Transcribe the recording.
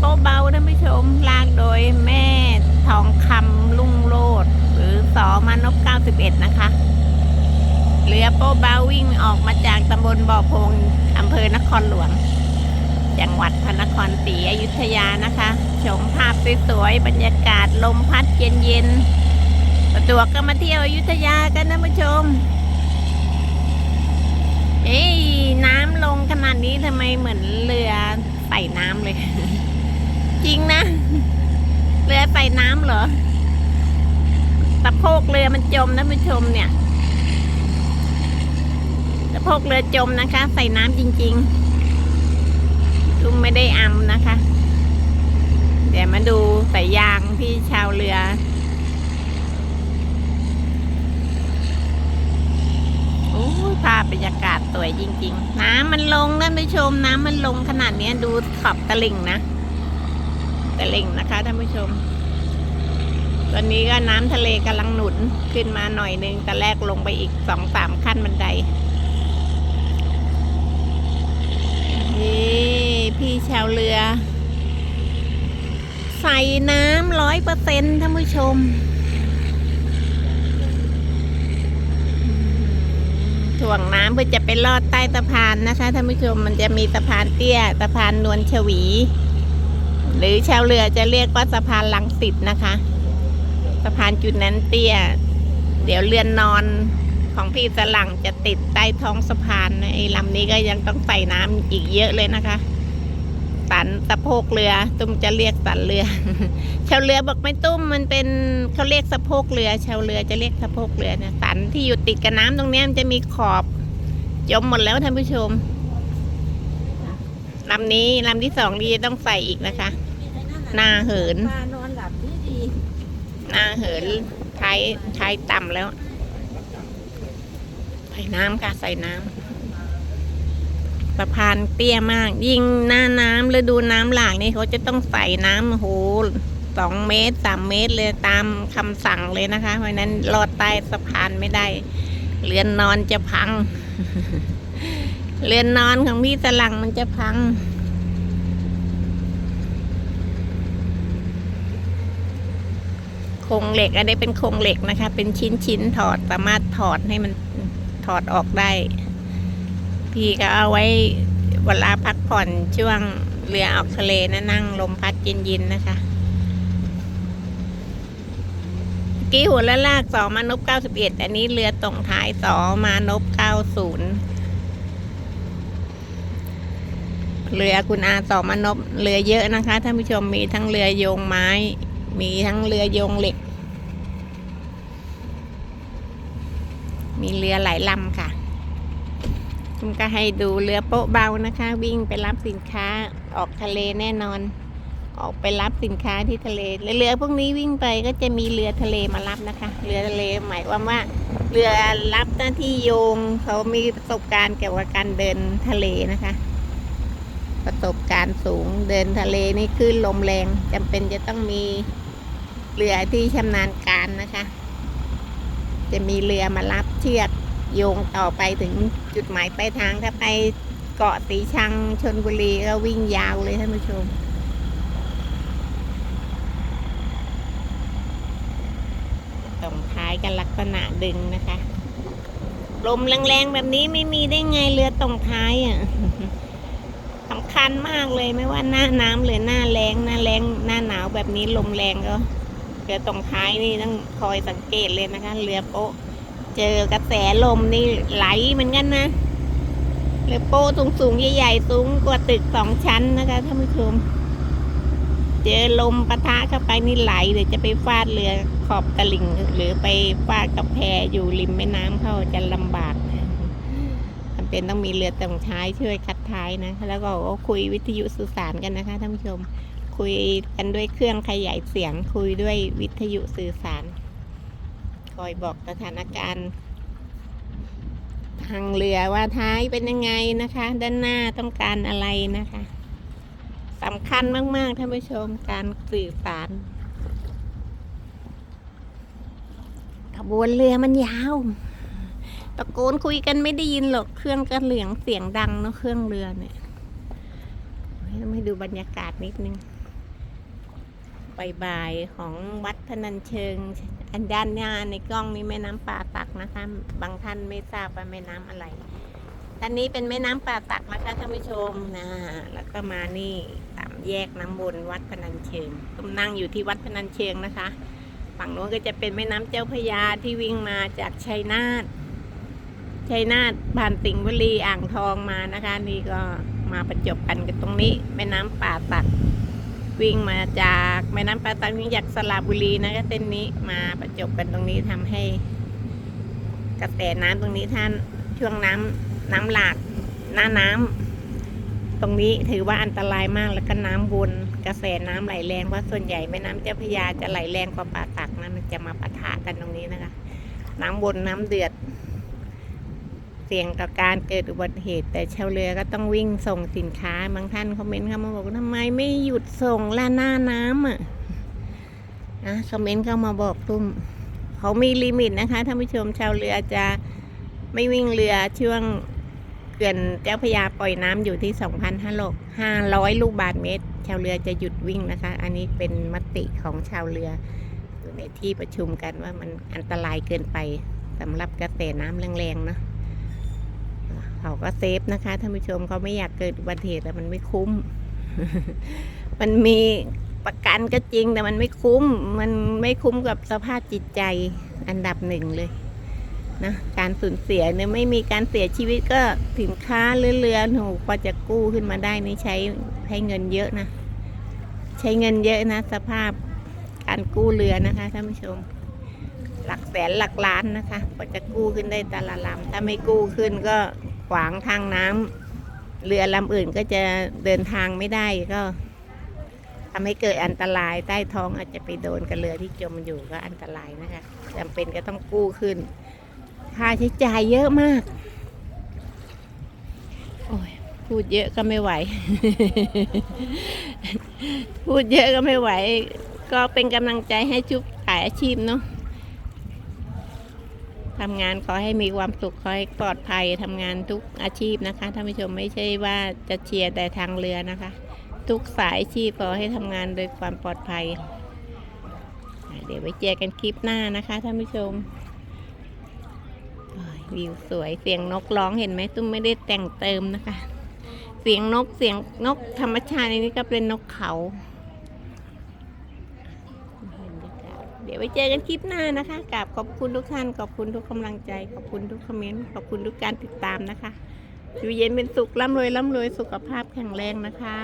โป๊ะเบาท่านผู้ชมลากโดยแม่ทองคำลุ่งโลด หรือสอมานพ91 นะคะ เรือโป๊ะเบาวิ่งออกมาจากตำบลบ่อพงอำเภอนครหลวง จังหวัดพระนครศรีอยุธยานะคะ ชมภาพสวยๆบรรยากาศลมพัดเย็นๆประจวบก็มาเที่ยวอยุธยากันนะผู้ชมเอ้ยน้ำลงขนาดนี้ทำไมเหมือนเรือใส่น้ำเลย จริงนะ เรือใส่น้ำเหรอตะโพกเรือมันจมนะผู้ชมเนี่ยตะโพกเรือจมนะคะ ใส่น้ำจริงๆลุงไม่ได้อำนะคะ เดี๋ยวมาดูสายยางที่ชาวเรือโอ้ยภาพบรรยากาศสวยจริง ๆ น้ำมันลงท่านผู้ชม น้ำมันลงขนาดนี้ดูขอบตลิ่งนะ ตลิ่งนะคะท่านผู้ชม ตอนนี้ก็น้ำทะเลกำลังหนุนขึ้นมาหน่อยนึงแต่แรกลงไปอีกสองสามขั้นบันไดนี่พี่ชาวเรือ ใส่น้ำร้อยเปอร์เซ็นต์ท่านผู้ชม ถ่วงน้ำเพื่อจะไปลอดใต้สะพานนะคะท่านผู้ชมมันจะมีสะพานเตี้ยสะพานนวลชวี หรือชาวเรือจะเรียกว่าสะพานลังสิตนะคะ สะพานจุดนั้นเตี้ย เดี๋ยวเรือนนอนของพี่สลังจะติดใต้ท้องสะพานไอ้ลำนี้ก็ยังต้องใส่น้ำอีกเยอะเลยนะคะสันสะโพกเรือ ตุ้มจะเรียกสันเรือ ชาวเรือบอกไม่ตุ้มมันเป็นเขาเรียกสะโพกเรือ ชาวเรือจะเรียกสะโพกเรือเนี่ยสันที่อยู่ติดกับน้ำตรงนี้มันจะมีขอบ จมหมดแล้วท่านผู้ชม ลำนี้ลำที่สองนี่ต้องใส่อีกนะคะ หน้าเหิน ปลานอนหลับดีดีหน้าเหินท้ายท้ายต่ำแล้ว ใส่น้ำค่ะใส่น้ำสะพานเตี้ยมาก ยิ่งหน้าน้ำฤดูน้ำหลากนี่เขาจะต้องใส่น้ำโอ้โหสองเมตรสามเมตรเลยตามคำสั่งเลยนะคะ เพราะฉะนั้นลอดใต้สะพานไม่ได้ เรือนนอนจะพัง เรือนนอนของพี่สลังมันจะพัง โครงเหล็กอันนี้เป็นโครงเหล็กนะคะ เป็นชิ้นชิ้นๆถอดสามารถถอดให้มันถอดออกได้ พี่ก็เอาไว้เวลาพักผ่อนช่วงเรือออกทะเลนะนั่งลมพัดเย็นๆนะคะเมื่อกี้หัวละลากสองมานพเก้าสิบเอ็ดอันนี้เรือตรงท้ายสองมานพเก้าศูนย์ เรือคุณอาสอมานพเรือเยอะนะคะท่านผู้ชมมีทั้งเรือโยงไม้ มีทั้งเรือโยงเหล็ก มีเรือหลายลำค่ะคุณก็ให้ดูเรือโป๊ะเบานะคะ วิ่งไปรับสินค้าออกทะเลแน่นอน ออกไปรับสินค้าที่ทะเลแล้วเรือพวกนี้วิ่งไปก็จะมีเรือทะเลมารับนะคะ เรือทะเลหมายความว่า เรือรับหน้าที่โยงเขามีประสบการณ์เกี่ยวกับการเดินทะเลนะคะ ประสบการณ์สูงเดินทะเลนี่คลื่นลมแรงจำเป็นจะต้องมีเรือที่ชำนาญการนะคะ จะมีเรือมารับเชือกโยงต่อไปถึงจุดหมายปลายทางถ้าไปเกาะสีชังชนบุรีก็วิ่งยาวเลยท่านผู้ชมส่งท้ายกันลักษณะดึงนะคะลมแรงๆแบบนี้ไม่มีได้ไงเรือตรงท้ายอะ สำคัญมากเลยไม่ว่าหน้าน้ำหรือหน้าแรงหน้าแรงหน้าหนาวแบบนี้ลมแรงก็เรือตรงท้ายนี่ต้องคอยสังเกตเลยนะคะเรือโป๊ะ เจอกระแสลมนี่ไหลเหมือนกันนะเรือโป๊ะสูงสูงๆใหญ่ๆสูงกว่าตึกสองชั้นนะคะท่านผู้ชม เจอลมปะทะเข้าไปนี่ไหลเดี๋ยวจะไปฟาดเรือขอบตลิ่งหรือไปฟาดกับแพอยู่ริมแม่น้ำเข้าจะลำบาก เป็นต้องมีเรือตรงท้ายช่วยคัดท้ายนะ แล้วก็คุยวิทยุสื่อสารกันนะคะท่านผู้ชม คุยกันด้วยเครื่องขยายเสียง คุยด้วยวิทยุสื่อสาร คอยบอกสถานการณ์ ทางเรือว่าท้ายเป็นยังไงนะคะ ด้านหน้าต้องการอะไรนะคะสำคัญมาก ๆ ท่านผู้ชมการสื่อสารขบวนเรือมันยาว ตะโกนคุยกันไม่ได้ยินหรอกเครื่องกระเหลียงเสียงดังเนาะเครื่องเรือเนี่ยต้องให้ดูบรรยากาศนิดนึงบ่ายๆของวัดพนัญเชิง อันด้านหน้าในกล้องนี้แม่น้ำป่าตักนะคะ บางท่านไม่ทราบว่าแม่น้ำอะไรด้านนี้เป็นแม่น้ำป่าตักนะคะท่านผู้ชมนะแล้วก็มานี่สามแยกน้ำบนวัดพนัญเชิงตุ้มนั่งอยู่ที่วัดพนัญเชิงนะคะ ฝั่งโน้นก็จะเป็นแม่น้ำเจ้าพระยาที่วิ่งมาจากชัยนาท ชัยนาทผ่านสิงห์บุรีอ่างทองมานะคะ นี่ก็มาประจบกันกันตรงนี้แม่น้ำป่าตัก วิ่งมาจากแม่น้ำป่าตักวิ่งจากสระบุรีนะคะเส้นนี้มาประจบกันตรงนี้ทำให้ กระแสน้ำตรงนี้ท่านช่วงน้ำน้ำหลากหน้าน้ำตรงนี้ถือว่าอันตรายมากแล้วก็น้ำวนกระแสน้ำไหลแรงเพราะส่วนใหญ่แม่น้ำเจ้าพระยาจะไหลแรงกว่าป่าตักนะมันจะมาปะทะกันตรงนี้นะคะ น้ำวนน้ำเดือด เสี่ยงต่อการเกิดอุบัติเหตุ แต่ชาวเรือก็ต้องวิ่งส่งสินค้า บางท่านคอมเมนต์เข้ามาบอกว่าทำไมไม่หยุดส่งล่าหน้าน้ำอะนะคอมเมนต์เข้ามาบอกตุ้มเขามีลิมิตนะคะท่านผู้ชมชาวเรือจะไม่วิ่งเรือช่วงเขื่อนเจ้าพระยาปล่อยน้ำอยู่ที่ 2,500 ลูกบาศก์เมตร ชาวเรือจะหยุดวิ่งนะคะ อันนี้เป็นมติของชาวเรืออยู่ในที่ประชุมกันว่ามันอันตรายเกินไปสำหรับกระแสน้ำแรงๆเนาะ เขาก็เซฟนะคะท่านผู้ชมเขาไม่อยากเกิดอุบัติเหตุแต่มันไม่คุ้ม มันมีประกันก็จริงแต่มันไม่คุ้ม มันไม่คุ้มกับสภาพจิตใจอันดับหนึ่งเลยนะการสูญเสียเนี่ยไม่มีการเสียชีวิตก็สินค้าเรือเรือหนูกว่าจะกู้ขึ้นมาได้นี่ใช้ใช้เงินเยอะนะ ใช้เงินเยอะนะ สภาพการกู้เรือนะคะท่านผู้ชม หลักแสนหลักล้านนะคะกว่าจะกู้ขึ้นได้แต่ละลำถ้าไม่กู้ขึ้นก็ขวางทางน้ำเรือลำอื่นก็จะเดินทางไม่ได้ก็ทำให้เกิดอันตรายใต้ท้องอาจจะไปโดนกับเรือที่จมอยู่ก็อันตรายนะคะจำเป็นก็ต้องกู้ขึ้น ค่าใช้จ่ายเยอะมาก โอ้ยพูดเยอะก็ไม่ไหว พูดเยอะก็ไม่ไหว ก็เป็นกำลังใจให้ชุบขายอาชีพเนาะ ทำงานขอให้มีความสุขขอให้ปลอดภัยทำงานทุกอาชีพนะคะท่านผู้ชมไม่ใช่ว่าจะเชียร์แต่ทางเรือนะคะ ทุกสายอาชีพขอให้ทำงานโดยความปลอดภัย เดี๋ยวไว้เจอกันคลิปหน้านะคะท่านผู้ชมวิวสวยเสียงนกร้องเห็นไหมตุ้มไม่ได้แต่งเติมนะคะ เสียงนกเสียงนกธรรมชาติในนี้ก็เป็นนกเขา เดี๋ยวไว้เจอกันคลิปหน้านะคะกราบขอบคุณทุกท่าน ขอบคุณทุกกำลังใจ ขอบคุณทุกคอมเมนต์ ขอบคุณทุกการติดตามนะคะ อยู่เย็นเป็นสุขร่ำรวยร่ำรวยสุขภาพแข็งแรงนะคะ